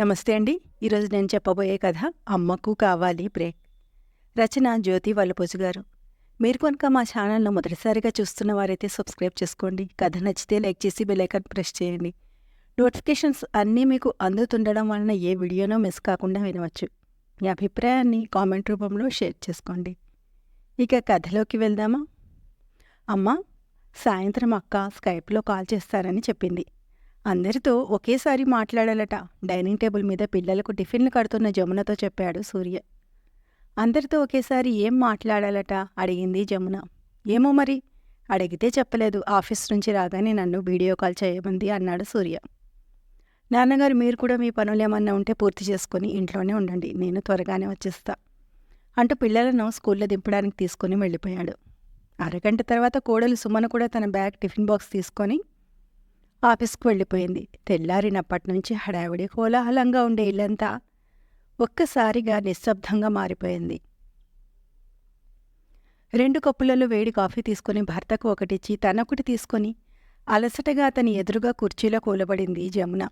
నమస్తే అండి. ఈరోజు నేను చెప్పబోయే కథ అమ్మకు కావాలి బ్రేక్. రచన జ్యోతి వల్లపోజు గారు. మీరు కనుక మా ఛానల్ను మొదటిసారిగా చూస్తున్న వారైతే సబ్స్క్రైబ్ చేసుకోండి. కథ నచ్చితే లైక్ చేసి బెలైకన్ ప్రెస్ చేయండి. నోటిఫికేషన్స్ అన్నీ మీకు అందుతుండడం వలన ఏ వీడియోనో మిస్ కాకుండా వినవచ్చు. మీ అభిప్రాయాన్ని కామెంట్ రూపంలో షేర్ చేసుకోండి. ఇక కథలోకి వెళ్దామా? అమ్మ సాయంత్రం అక్క స్కైప్లో కాల్ చేస్తారని చెప్పింది. అందరితో ఒకేసారి మాట్లాడాలట. డైనింగ్ టేబుల్ మీద పిల్లలకు టిఫిన్లు కడుతున్న జమునతో చెప్పాడు సూర్య. అందరితో ఒకేసారి ఏం మాట్లాడాలట? అడిగింది జమున. ఏమో మరి? అడిగితే చెప్పలేదు. ఆఫీస్ నుంచి రాగానే నన్ను వీడియో కాల్ చేయమంది అన్నాడు సూర్య. నాన్నగారు మీరు కూడా మీ పనులు ఏమన్నా ఉంటే పూర్తి చేసుకొని ఇంట్లోనే ఉండండి. నేను త్వరగానే వచ్చేస్తా అంటూ పిల్లలను స్కూల్లో దింపడానికి తీసుకుని వెళ్ళిపోయాడు. అరగంట తర్వాత కోడలు సుమన కూడా తన బ్యాగ్ టిఫిన్ బాక్స్ తీసుకొని ఆఫీస్కు వెళ్ళిపోయింది. తెల్లారినప్పటి నుంచి హడావిడి కోలాహలంగా ఉండే ఇల్లంతా ఒక్కసారిగా నిశ్శబ్దంగా మారిపోయింది. రెండు కప్పులలో వేడి కాఫీ తీసుకుని భర్తకు ఒకటిచ్చి తనొకటి తీసుకొని అలసటగా అతని ఎదురుగా కుర్చీలో కూలబడింది జమున.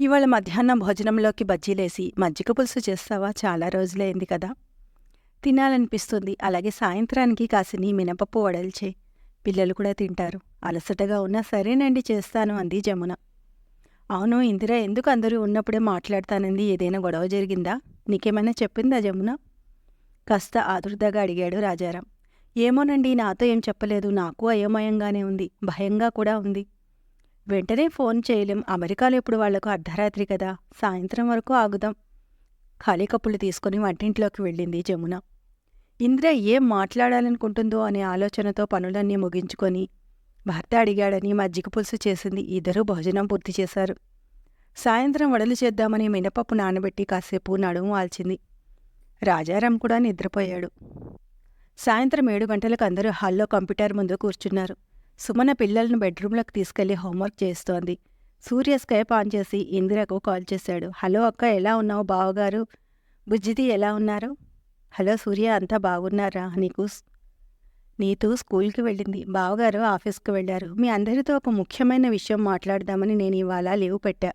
ఇవాళ మధ్యాహ్నం భోజనంలోకి బజ్జీలేసి మజ్జిగ పులుసు చేస్తావా? చాలా రోజులైంది కదా. తినాలనిపిస్తుంది. అలాగే సాయంత్రానికి కాసిని మినపప్పు వడల్చే. పిల్లలు కూడా తింటారు. అలసటగా ఉన్నా సరేనండి చేస్తాను అంది జమున. అవును ఇందిర ఎందుకు అందరూ ఉన్నప్పుడే మాట్లాడతానంది? ఏదైనా గొడవ జరిగిందా? నీకేమైనా చెప్పిందా జమున? కాస్త ఆదుర్దాగా అడిగాడు రాజారాం. ఏమోనండి నాతో ఏం చెప్పలేదు. నాకు అయోమయంగానే ఉంది. భయంగా కూడా ఉంది. వెంటనే ఫోన్ చేయలేం. అమెరికాలో ఇప్పుడు వాళ్ళకు అర్ధరాత్రి కదా. సాయంత్రం వరకు ఆగుదాం. ఖాళీ కప్పులు తీసుకుని వంటింట్లోకి వెళ్ళింది జమున. ఇంద్ర ఏం మాట్లాడాలనుకుంటుందో అనే ఆలోచనతో పనులన్నీ ముగించుకొని భర్త అడిగాడని మజ్జిగ పులుసు చేసింది ఇద్దరూ భోజనం పూర్తి చేశారు. సాయంత్రం వడలు చేద్దామని మినపప్పు నానబెట్టి కాసేపు నడుము వాల్చింది. రాజారాం కూడా నిద్రపోయాడు. సాయంత్రం ఏడు గంటలకు అందరూ హాల్లో కంప్యూటర్ ముందు కూర్చున్నారు. సుమన పిల్లలను బెడ్రూమ్లోకి తీసుకెళ్ళి హోంవర్క్ చేస్తోంది. సూర్య స్కైప్ ఆన్ చేసి ఇందిరకు కాల్ చేశాడు. హలో అక్క ఎలా ఉన్నావు బావగారు? బుజ్జిది ఎలా ఉన్నారు? హలో సూర్య అంతా బాగున్నారా? నీకు నీతూ స్కూల్కి వెళ్ళింది. బావగారు ఆఫీస్కి వెళ్ళారు. మీ అందరితో ఒక ముఖ్యమైన విషయం మాట్లాడదామని నేను ఇవాళ లీవ్ పెట్టా.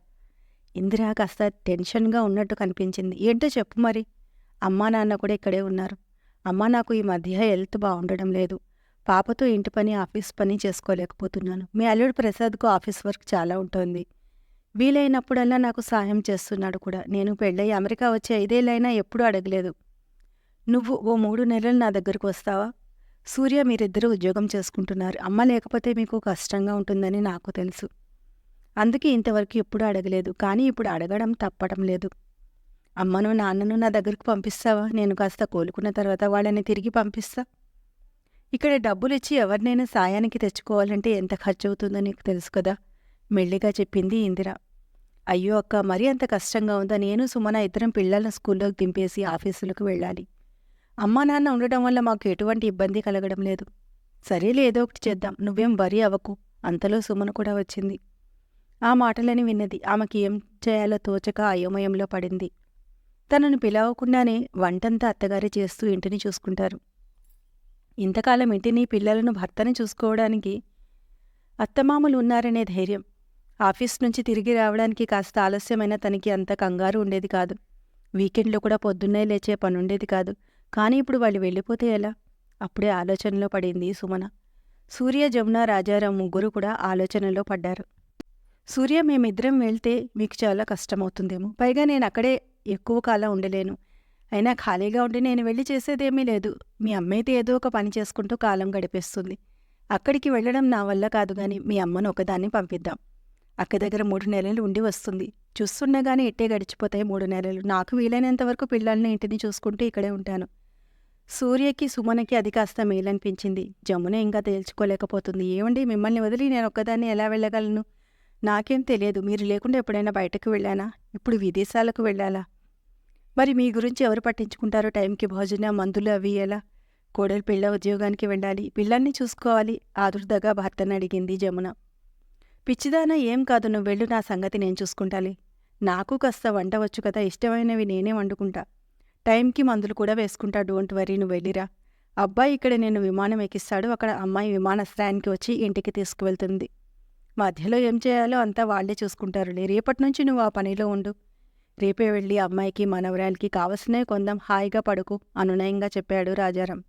ఇందిరా కాస్త టెన్షన్గా ఉన్నట్టు కనిపించింది. ఏంటో చెప్పు మరి. అమ్మా నాన్న కూడా ఇక్కడే ఉన్నారు. అమ్మ నాకు ఈ మధ్య హెల్త్ బాగుండడం లేదు. పాపతో ఇంటి పని ఆఫీస్ పని చేసుకోలేకపోతున్నాను. మీ అల్లుడు ప్రసాద్కు ఆఫీస్ వర్క్ చాలా ఉంటుంది. వీలైనప్పుడల్లా నాకు సాయం చేస్తున్నాడు కూడా. నేను పెళ్ళయి అమెరికా వచ్చి ఐదేళ్ళైనా ఎప్పుడూ అడగలేదు. నువ్వు ఓ మూడు నెలలు నా దగ్గరకు వస్తావా? సూర్య మీరిద్దరూ ఉద్యోగం చేసుకుంటున్నారు. అమ్మ లేకపోతే మీకు కష్టంగా ఉంటుందని నాకు తెలుసు. అందుకే ఇంతవరకు ఎప్పుడూ అడగలేదు. కానీ ఇప్పుడు అడగడం తప్పడం లేదు. అమ్మను నాన్నను నా దగ్గరకు పంపిస్తావా? నేను కాస్త కోలుకున్న తర్వాత వాళ్ళని తిరిగి పంపిస్తా. ఇక్కడ డబ్బులిచ్చి ఎవరినైనా సాయానికి తెచ్చుకోవాలంటే ఎంత ఖర్చు అవుతుందో నీకు తెలుసు కదా? మెల్లిగా చెప్పింది ఇందిర. అయ్యో అక్క మరీ అంత కష్టంగా ఉందా? నేను సుమన ఇద్దరం పిల్లల స్కూల్లోకి దింపేసి ఆఫీసులకు వెళ్ళాలి. అమ్మా నాన్న ఉండటం వల్ల మాకు ఎటువంటి ఇబ్బంది కలగడం లేదు. సరేలే ఏదో ఒకటి చేద్దాం. నువ్వేం వరి అవ్వకు. అంతలో సుమను కూడా వచ్చింది. ఆ మాటలని విన్నది. ఆమెకి ఏం చేయాలో తోచక అయోమయంలో పడింది. తనను పిలవకుండానే వంటంతా అత్తగారే చేస్తూ ఇంటిని చూసుకుంటారు. ఇంతకాలం ఇంటిని పిల్లలను భర్తని చూసుకోవడానికి అత్తమామలు ఉన్నారనే ధైర్యం. ఆఫీస్ నుంచి తిరిగి రావడానికి కాస్త ఆలస్యమైన తనకి అంత కంగారు ఉండేది కాదు. వీకెండ్లో కూడా పొద్దున్నే లేచే పనుండేది కాదు. కానీ ఇప్పుడు వాళ్ళు వెళ్ళిపోతే ఎలా? అప్పుడే ఆలోచనలో పడింది సుమన. సూర్య జమున రాజారాం ముగ్గురు కూడా ఆలోచనలో పడ్డారు. సూర్య మేమిద్దరం వెళ్తే మీకు చాలా కష్టమవుతుందేమో. పైగా నేను అక్కడే ఎక్కువ కాలం ఉండలేను. అయినా ఖాళీగా ఉండి నేను వెళ్ళి చేసేదేమీ లేదు. మీ అమ్మైతే ఏదో ఒక పని చేసుకుంటూ కాలం గడిపేస్తుంది. అక్కడికి వెళ్ళడం నా వల్ల కాదు గాని మీ అమ్మను ఒకదాన్ని పంపిద్దాం. అక్క దగ్గర మూడు నెలలు ఉండి వస్తుంది. చూస్తుండగానే ఇట్టే గడిచిపోతాయి మూడు నెలలు. నాకు వీలైనంత వరకు పిల్లల్ని ఇంటిని చూసుకుంటూ ఇక్కడే ఉంటాను. సూర్యకి సుమనకి అది కాస్త మేలనిపించింది. జమున ఇంకా తేల్చుకోలేకపోతుంది. ఏమండి మిమ్మల్ని వదిలి నేను ఒక్కదాన్ని ఎలా వెళ్ళగలను? నాకేం తెలియదు. మీరు లేకుండా ఎప్పుడైనా బయటకు వెళ్ళానా? ఇప్పుడు విదేశాలకు వెళ్ళాలా? మరి మీ గురించి ఎవరు పట్టించుకుంటారో? టైంకి భోజనం మందులు అవి ఎలా? కోడలు పిల్ల ఉద్యోగానికి వెళ్ళాలి. పిల్లల్ని చూసుకోవాలి. ఆదుర్దగా భర్తను అడిగింది జమున. పిచ్చిదాన ఏం కాదు. నువ్వు వెళ్ళు నా సంగతి నేను చూసుకుంటాలి. నాకు కాస్త వంట వచ్చు కదా. ఇష్టమైనవి నేనే వండుకుంటా. టైంకి మందులు కూడా వేసుకుంటా డోంట్ వరీ నువ్వు వెళ్ళిరా. అబ్బాయి ఇక్కడ నేను విమానం ఎక్కిస్తాడు అక్కడ అమ్మాయి విమానాశ్రయానికి వచ్చి ఇంటికి తీసుకువెళ్తుంది. మధ్యలో ఏం చేయాలో అంతా వాళ్ళే చూసుకుంటారులే. రేపటి నుంచి నువ్వు ఆ పనిలో ఉండు. రేపే వెళ్ళి అమ్మాయికి మనవరాలకి కావలసినవి కొందాం హాయిగా పడుకు అనునయంగా చెప్పాడు రాజారాం.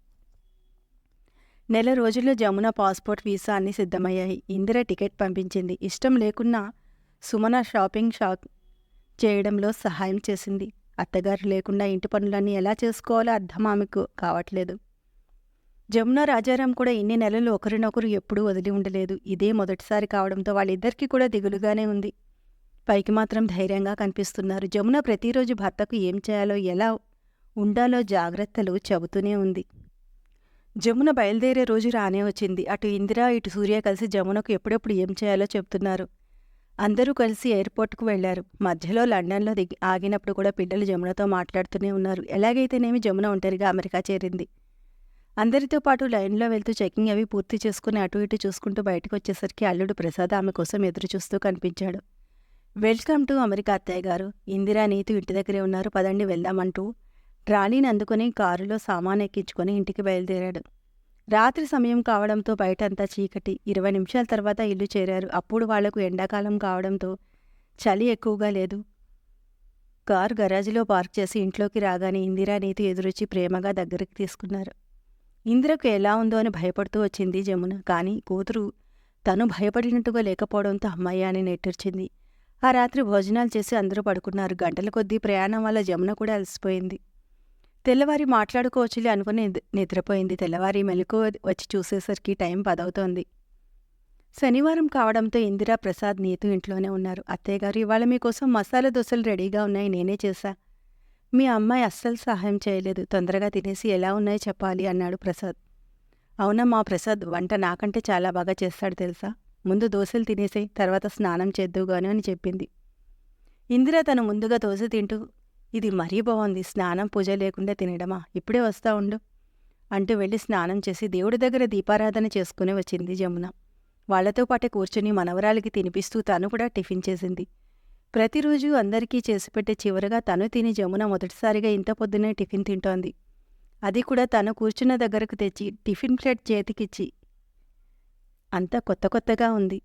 నెల రోజుల్లో జమున పాస్పోర్ట్ వీసా అన్ని సిద్ధమయ్యాయి. ఇందిర టికెట్ పంపించింది. ఇష్టం లేకున్నా సుమన షాపింగ్ షాక్ చేయడంలో సహాయం చేసింది. అత్తగారు లేకుండా ఇంటి పనులన్నీ ఎలా చేసుకోవాలో అర్థం ఆమెకు కావట్లేదు. జమున రాజారాం కూడా ఇన్ని నెలలు ఒకరినొకరు ఎప్పుడూ వదిలి ఉండలేదు. ఇదే మొదటిసారి కావడంతో వాళ్ళిద్దరికీ కూడా దిగులుగానే ఉంది. పైకి మాత్రం ధైర్యంగా కనిపిస్తున్నారు. జమున ప్రతిరోజు భర్తకు ఏం చేయాలో ఎలా ఉండాలో జాగ్రత్తలు చెబుతూనే ఉంది. జమున బయలుదేరే రోజు రానే వచ్చింది. అటు ఇందిరా ఇటు సూర్య కలిసి జమునకు ఎప్పుడెప్పుడు ఏం చేయాలో చెప్తున్నారు అందరూ కలిసి ఎయిర్పోర్ట్కు వెళ్ళారు మధ్యలో లండన్లో దిగి ఆగినప్పుడు కూడా పిల్లలు జమునతో మాట్లాడుతూనే ఉన్నారు. ఎలాగైతేనేమి జమున ఒంటరిగా అమెరికా చేరింది? అందరితో పాటు లైన్లో వెళ్తూ చెకింగ్ అవి పూర్తి చేసుకుని అటు ఇటు చూసుకుంటూ బయటకు వచ్చేసరికి అల్లుడు ప్రసాద్ ఆమె కోసం ఎదురు చూస్తూ కనిపించాడు. వెల్కమ్ టు అమెరికా అత్తయ్య గారు. ఇందిరా నీతు ఇంటి దగ్గరే ఉన్నారు. పదండి వెళ్దామంటూ. ట్రాలీని అందుకుని కారులో సామాన్ ఎక్కించుకొని ఇంటికి బయలుదేరాడు. రాత్రి సమయం కావడంతో బయటంతా చీకటి. ఇరవై నిమిషాల తర్వాత ఇల్లు చేరారు. అప్పుడు వాళ్ళకు ఎండాకాలం కావడంతో చలి ఎక్కువగా లేదు. కారు గరాజులో పార్క్ చేసి ఇంట్లోకి రాగానే ఇందిరా నీతి ఎదురొచ్చి ప్రేమగా దగ్గరికి తీసుకున్నారు. ఇందిరకు ఎలా ఉందో అని భయపడుతూ వచ్చింది జమున. కానీ కూతురు తను భయపడినట్టుగా లేకపోవడంతో అమ్మాయి అని నెట్టర్చింది. ఆ రాత్రి భోజనాలు చేసి అందరూ పడుకున్నారు. గంటల కొద్దీ ప్రయాణం వల్ల జమున కూడా అలసిపోయింది. తెల్లవారి మాట్లాడుకోవచ్చులే అనుకుని నిద్రపోయింది. తెల్లవారి మెలకు వచ్చి చూసేసరికి టైం పదవుతోంది. శనివారం కావడంతో ఇందిరా ప్రసాద్ నీతు ఇంట్లోనే ఉన్నారు. అత్తయ్యగారు ఇవాళ మీకోసం మసాలా దోశలు రెడీగా ఉన్నాయి. నేనే చేశా. మీ అమ్మాయి అస్సలు సహాయం చేయలేదు. తొందరగా తినేసి ఎలా ఉన్నాయో చెప్పాలి అన్నాడు ప్రసాద్. అవునా మా ప్రసాద్ వంట నాకంటే చాలా బాగా చేస్తాడు తెలుసా? ముందు దోశలు తినేసే తర్వాత స్నానం చేద్దువుగాను అని చెప్పింది. ఇందిర తను ముందుగా దోశ తింటూ ఇది మరీ బాగుంది స్నానం పూజ లేకుండా తినడమా? ఇప్పుడే వస్తా ఉండు. అంటూ వెళ్ళి స్నానం చేసి దేవుడి దగ్గర దీపారాధన చేసుకుని వచ్చింది జమున. వాళ్ళతో పాటు కూర్చుని మనవరాలికి తినిపిస్తూ తను కూడా టిఫిన్ చేసింది. ప్రతిరోజు అందరికీ చేసిపెట్టే చివరగా తను తిని జమున మొదటిసారిగా ఇంత పొద్దునే టిఫిన్ తింటోంది. అది కూడా తను కూర్చున్న దగ్గరకు తెచ్చి టిఫిన్ ప్లేట్ చేతికిచ్చి. అంతా కొత్త కొత్తగా ఉంది.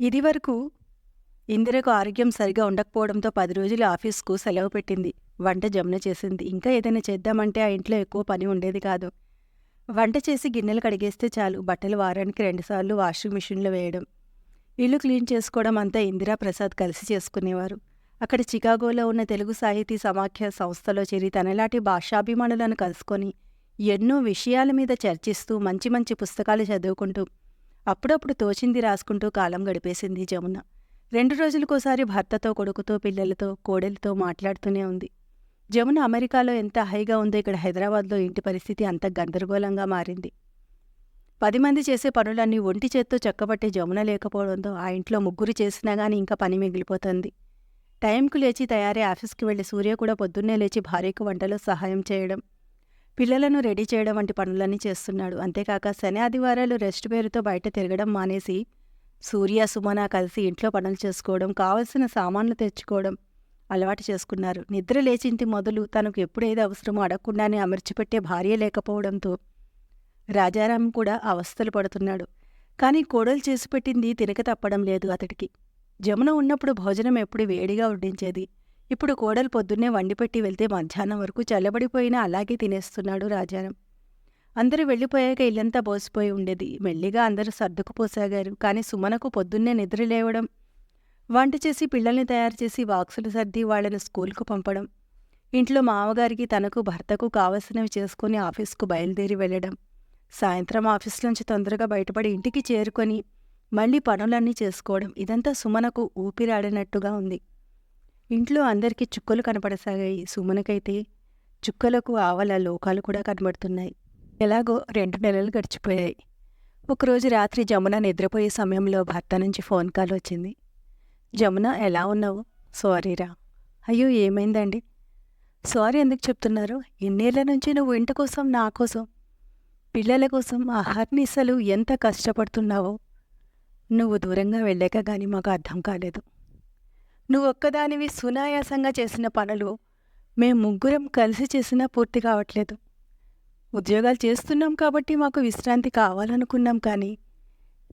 ఇదివరకు ఇందిరకు ఆరోగ్యం సరిగా ఉండకపోవడంతో పది రోజులు ఆఫీస్కు సెలవు పెట్టింది. వంట జమున చేసింది. ఇంకా ఏదైనా చేద్దామంటే ఆ ఇంట్లో ఎక్కువ పని ఉండేది కాదు. వంట చేసి గిన్నెలు కడిగేస్తే చాలు. బట్టలు వారానికి రెండుసార్లు వాషింగ్ మిషన్లో వేయడం. ఇల్లు క్లీన్ చేసుకోవడం అంతా ఇందిరా ప్రసాద్ కలిసి చేసుకునేవారు. అక్కడ చికాగోలో ఉన్న తెలుగు సాహితీ సమాఖ్య సంస్థలో చేరి తనలాంటి భాషాభిమానులను కలుసుకొని ఎన్నో విషయాల మీద చర్చిస్తూ మంచి మంచి పుస్తకాలు చదువుకుంటూ అప్పుడప్పుడు తోచింది రాసుకుంటూ కాలం గడిపేసింది జమున. రెండు రోజులకోసారి భర్తతో కొడుకుతో పిల్లలతో కోడలితో మాట్లాడుతూనే ఉంది. జమున అమెరికాలో ఎంత హైగా ఉందో ఇక్కడ హైదరాబాద్లో ఇంటి పరిస్థితి అంత గందరగోళంగా మారింది. పది మంది చేసే పనులన్నీ ఒంటి చేత్తో చక్కబట్టే జమున లేకపోవడంతో ఆ ఇంట్లో ముగ్గురు చేసినా గానీ ఇంకా పని మిగిలిపోతుంది. టైంకు లేచి తయారే ఆఫీస్కి వెళ్ళి సూర్య కూడా పొద్దున్నే లేచి భార్యకు వంటలో సహాయం చేయడం పిల్లలను రెడీ చేయడం వంటి పనులన్నీ చేస్తున్నాడు. అంతేకాక శని ఆదివారాలు రెస్ట్ పేరుతో బయట తిరగడం మానేసి సూర్య సుమన కలిసి ఇంట్లో పనులు చేసుకోవడం కావలసిన సామాన్లు తెచ్చుకోవడం అలవాటు చేసుకున్నారు. నిద్ర లేచింటి మొదలు తనకు ఎప్పుడేది అవసరమో అడగకుండానే అమర్చిపెట్టే భార్య లేకపోవడంతో రాజారాం కూడా అవస్థలు పడుతున్నాడు. కానీ కోడలు చేసి పెట్టింది తినక తప్పడం లేదు అతడికి. జమున ఉన్నప్పుడు భోజనం ఎప్పుడు వేడిగా వడ్డించేది ఇప్పుడు కోడలు పొద్దున్నే వండిపెట్టి వెళ్తే మధ్యాహ్నం వరకు చల్లబడిపోయినా అలాగే తినేస్తున్నాడు రాజారాం. అందరూ వెళ్ళిపోయాక ఇల్లంతా బోసిపోయి ఉండేది. మెల్లిగా అందరూ సర్దుకుపోసాగారు. కానీ సుమనకు పొద్దున్నే నిద్ర లేవడం వంట చేసి పిల్లల్ని తయారు చేసి బాక్సులు సర్ది వాళ్ళని స్కూల్కు పంపడం ఇంట్లో మామగారికి తనకు భర్తకు కావలసినవి చేసుకుని ఆఫీస్కు బయలుదేరి వెళ్ళడం సాయంత్రం ఆఫీస్ నుంచి తొందరగా బయటపడి ఇంటికి చేరుకొని మళ్ళీ పనులన్నీ చేసుకోవడం ఇదంతా సుమనకు ఊపిరాడినట్టుగా ఉంది. ఇంట్లో అందరికీ చుక్కలు కనపడసాగాయి. సుమనకైతే చుక్కలకు ఆవల లోకాలు కూడా కనబడుతున్నాయి. ఎలాగో రెండు నెలలు గడిచిపోయాయి. ఒకరోజు రాత్రి జమున నిద్రపోయే సమయంలో భర్త నుంచి ఫోన్ కాల్ వచ్చింది. జమున ఎలా ఉన్నావు? సారీరా అయ్యో ఏమైందండి? సారీ ఎందుకు చెప్తున్నారు? ఎన్నేళ్ళ నుంచి నువ్వు ఇంటి కోసం నా కోసం పిల్లల కోసం అహర్నిశలు ఎంత కష్టపడుతున్నావో. నువ్వు దూరంగా వెళ్ళాక కానీ మాకు అర్థం కాలేదు. నువ్వు ఒక్కదానివి సునాయాసంగా చేసిన పనులు మేం ముగ్గురం కలిసి చేసినా పూర్తి కావట్లేదు. ఉద్యోగాలు చేస్తున్నాం కాబట్టి మాకు విశ్రాంతి కావాలనుకున్నాం కానీ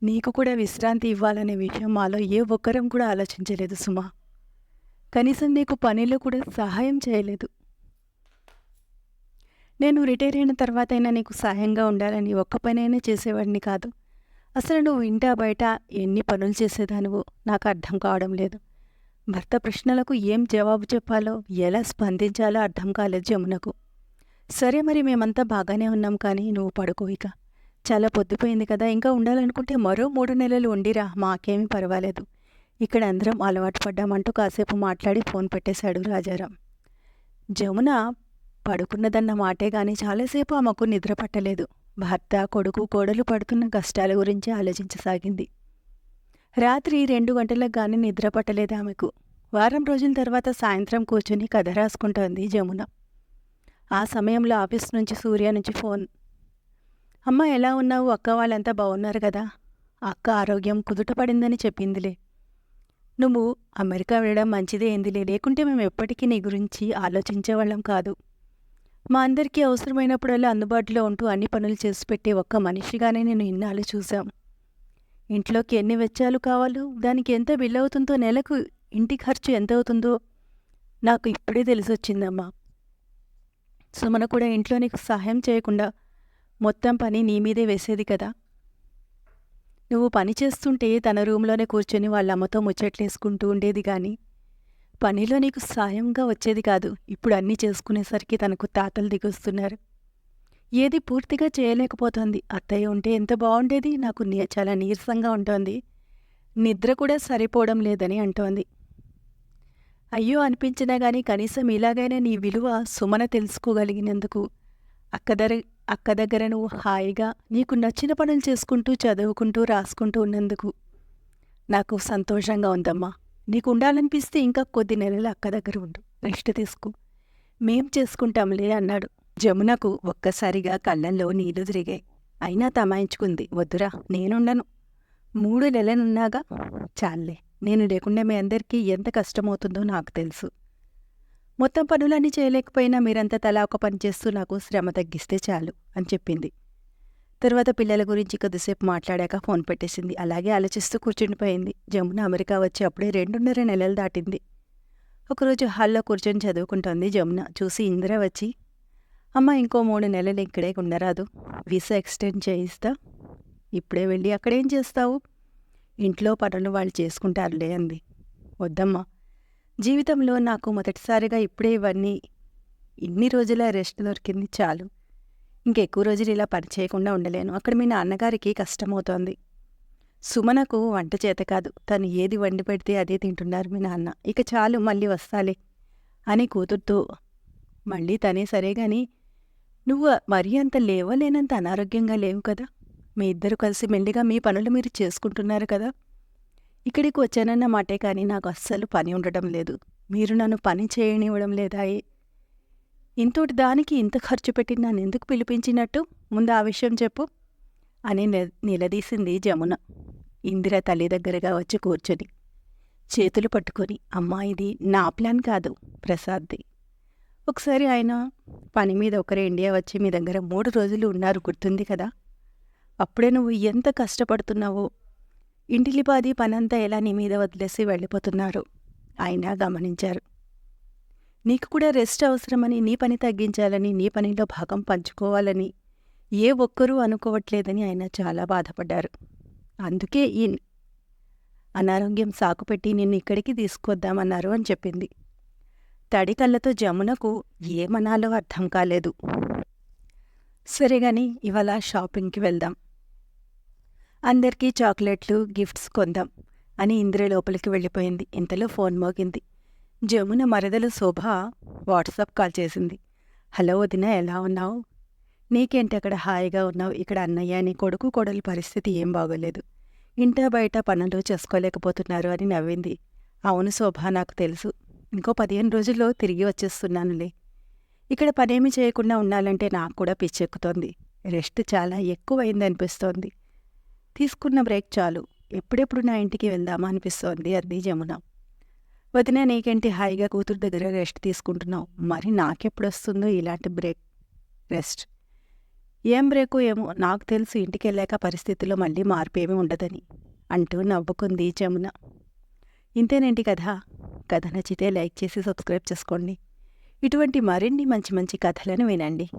నీకు కూడా విశ్రాంతి ఇవ్వాలనే విషయం మాలో ఏ ఒక్కరం కూడా ఆలోచించలేదు సుమా. కనీసం నీకు పనిలో కూడా సహాయం చేయలేదు. నేను రిటైర్ అయిన తర్వాత అయినా నీకు సహాయంగా ఉండాలని ఒక్క పనైనా చేసేవాడిని కాదు. అసలు నువ్వు ఇంటా బయట ఎన్ని పనులు చేసేదానువు నాకు అర్థం కావడం లేదు. భర్త ప్రశ్నలకు ఏం జవాబు చెప్పాలో ఎలా స్పందించాలో అర్థం కాలేదు జమునకు సరే మరి మేమంతా బాగానే ఉన్నాం కానీ నువ్వు పడుకో ఇక. చాలా పొద్దుపోయింది కదా ఇంకా ఉండాలనుకుంటే మరో మూడు నెలలు ఉండిరా మాకేమీ పర్వాలేదు. ఇక్కడ అందరం అలవాటు పడ్డామంటూ కాసేపు మాట్లాడి ఫోన్ పెట్టేశాడు రాజారాం. జమున పడుకున్నదన్న మాటే కానీ చాలాసేపు ఆమెకు నిద్ర పట్టలేదు. భర్త కొడుకు కోడలు పడుతున్న కష్టాల గురించి ఆలోచించసాగింది. రాత్రి రెండు గంటలకు గాని నిద్ర పట్టలేదు ఆమెకు. వారం రోజుల తర్వాత సాయంత్రం కూర్చుని కథ రాసుకుంటోంది జమున. ఆ సమయంలో ఆఫీస్ నుంచి సూర్య నుంచి ఫోన్. అమ్మ ఎలా ఉన్నావు? అక్క వాళ్ళంతా బాగున్నారు కదా? అక్క ఆరోగ్యం కుదుటపడిందని చెప్పిందిలే. నువ్వు అమెరికా వెళ్ళడం మంచిదే ఏందిలే? లేకుంటే మేము ఎప్పటికీ నీ గురించి ఆలోచించేవాళ్ళం కాదు. మా అందరికీ అవసరమైనప్పుడల్లా అందుబాటులో ఉంటూ అన్ని పనులు చేసి పెట్టే ఒక్క మనిషిగానే నేను ఇన్నాళ్ళు చూశాం. ఇంట్లోకి ఎన్ని వెచ్చాలు కావాలో దానికి ఎంత బిల్ అవుతుందో నెలకు ఇంటి ఖర్చు ఎంత అవుతుందో నాకు ఇప్పుడే తెలిసొచ్చిందమ్మా. సుమన కూడా ఇంట్లో నీకు సహాయం చేయకుండా మొత్తం పని నీ మీదే వేసేది కదా? నువ్వు పని చేస్తుంటే తన రూమ్లోనే కూర్చొని వాళ్ళ అమ్మతో ముచ్చట్లేసుకుంటూ ఉండేది కానీ పనిలో నీకు సాయంగా వచ్చేది కాదు. ఇప్పుడు అన్నీ చేసుకునేసరికి తనకు తాతలు దిగొస్తున్నారు. ఏది పూర్తిగా చేయలేకపోతోంది. అత్తయ్య ఉంటే ఎంత బాగుండేది. నాకు చాలా నీరసంగా ఉంటోంది. నిద్ర కూడా సరిపోవడం లేదని అంటోంది. అయ్యో అనిపించినా గాని కనీసం ఇలాగైనా నీ విలువ సుమన తెలుసుకోగలిగినందుకు అక్క దగ్గర అక్క దగ్గర నువ్వు హాయిగా నీకు నచ్చిన పనులు చేసుకుంటూ చదువుకుంటూ రాసుకుంటూ ఉన్నందుకు నాకు సంతోషంగా ఉందమ్మా. నీకు ఉండాలనిపిస్తే ఇంకా కొద్ది నెలలు అక్క దగ్గర ఉండు. రెస్ట్ తీసుకో. మేం చేసుకుంటాంలే అన్నాడు. జమునకు ఒక్కసారిగా కళ్ళల్లో నీళ్ళు తిరిగాయి. అయినా తమాయించుకుంది. వద్దురా నేనుండను. మూడు నెలలున్నాగా చాలే నేను లేకుండా మీ అందరికీ ఎంత కష్టమవుతుందో నాకు తెలుసు. మొత్తం పనులన్నీ చేయలేకపోయినా మీరంతా తలా ఒక పని చేస్తూ నాకు శ్రమ తగ్గిస్తే చాలు అని చెప్పింది. తర్వాత పిల్లల గురించి కొద్దిసేపు మాట్లాడాక ఫోన్ పెట్టేసింది. అలాగే ఆలోచిస్తూ కూర్చుండిపోయింది. జమున అమెరికా వచ్చి అప్పుడే రెండున్నర నెలలు దాటింది. ఒకరోజు హాల్లో కూర్చొని చదువుకుంటోంది జమున. చూసి ఇందిర వచ్చి అమ్మ ఇంకో మూడు నెలలు ఇక్కడే ఉండరాదు. వీసా ఎక్స్టెండ్ చేయిస్తా. ఇప్పుడే వెళ్ళి అక్కడేం చేస్తావు? ఇంట్లో పనులు వాళ్ళు చేసుకుంటారులే అంది. వద్దమ్మా జీవితంలో నాకు మొదటిసారిగా ఇప్పుడే ఇవన్నీ ఇన్ని రోజుల రెస్ట్ దొరికింది చాలు. ఇంకెక్కువ రోజులు ఇలా పని చేయకుండా ఉండలేను. అక్కడ మీ నాన్నగారికి కష్టమవుతోంది. సుమనకు వంట చేత కాదు. తను ఏది వండి పెడితే అదే తింటున్నారు మీ నాన్న. ఇక చాలు మళ్ళీ వస్తాలే అని కూతురుతో మళ్ళీ తనే సరే గాని నువ్వు మరీ అంత లేవలేనంత అనారోగ్యంగా లేవు కదా? మీ ఇద్దరు కలిసి మెల్లిగా మీ పనులు మీరు చేసుకుంటున్నారు కదా. ఇక్కడికి వచ్చానన్న మాటే కానీ నాకు అస్సలు పని ఉండటం లేదు. మీరు నన్ను పని చేయనివ్వడం లేదాయే ఇంతటి దానికి ఇంత ఖర్చు పెట్టి నన్ను ఎందుకు పిలిపించినట్టు? ముందు ఆ విషయం చెప్పు. అని నిలదీసింది జమున. ఇందిర తల్లి దగ్గరగా వచ్చి కూర్చొని. చేతులు పట్టుకొని అమ్మా ఇది నా ప్లాన్ కాదు ప్రసాద్ది. ఒకసారి ఆయన పని మీద ఒకరే ఇండియా వచ్చి మీ దగ్గర మూడు రోజులు ఉన్నారు గుర్తుంది కదా. అప్పుడే నువ్వు ఎంత కష్టపడుతున్నావో. ఇంటిలిపాది పనంతా ఎలా నీ మీద వదిలేసి వెళ్ళిపోతున్నారు? ఆయన గమనించారు. నీకు కూడా రెస్ట్ అవసరమని నీ పని తగ్గించాలని నీ పనిలో భాగం పంచుకోవాలని ఏ ఒక్కరూ అనుకోవట్లేదని ఆయన చాలా బాధపడ్డారు. అందుకే ఈ అనారోగ్యం సాకుపెట్టి నిన్ను ఇక్కడికి తీసుకొద్దామన్నారు అని చెప్పింది. తడి కళ్ళతో జమునకు ఏమనాలో అర్థం కాలేదు. సరే గాని ఇవాళ షాపింగ్కి వెళ్దాం. అందరికీ చాక్లెట్లు గిఫ్ట్స్ కొందాం అని ఇంద్ర లోపలికి వెళ్ళిపోయింది. ఇంతలో ఫోన్ మోగింది. జమున మరదలు శోభ వాట్సాప్ కాల్ చేసింది. హలో వదిన ఎలా ఉన్నావు? నీకేంటి అక్కడ హాయిగా ఉన్నావు? ఇక్కడ అన్నయ్య నీ కొడుకు కొడలి పరిస్థితి ఏం బాగోలేదు. ఇంట బయట పనులు చేసుకోలేకపోతున్నారు అని నవ్వింది. అవును శోభ నాకు తెలుసు. ఇంకో పదిహేను రోజుల్లో తిరిగి వచ్చేస్తున్నానులే. ఇక్కడ పనేమి చేయకుండా ఉండాలంటే నాకు కూడా పిచ్చెక్కుతోంది. రెస్ట్ చాలా ఎక్కువైందనిపిస్తోంది తీసుకున్న బ్రేక్ చాలు. ఎప్పుడెప్పుడు నా ఇంటికి వెళ్దామా అనిపిస్తోంది అంది జమున. వదిన నీకేంటి హాయిగా కూతురు దగ్గర రెస్ట్ తీసుకుంటున్నావు? మరి నాకెప్పుడు వస్తుందో ఇలాంటి బ్రేక్ రెస్ట్. ఏం బ్రేకు ఏమో నాకు తెలుసు ఇంటికెళ్ళాక పరిస్థితుల్లో మళ్ళీ మార్పు ఏమీ ఉండదని అంటూ నవ్వుకుంది జమున. ఇంతేనేంటి కథ? కథ నచ్చితే లైక్ చేసి సబ్స్క్రైబ్ చేసుకోండి. ఇటువంటి మరిన్ని మంచి మంచి కథలను వినండి.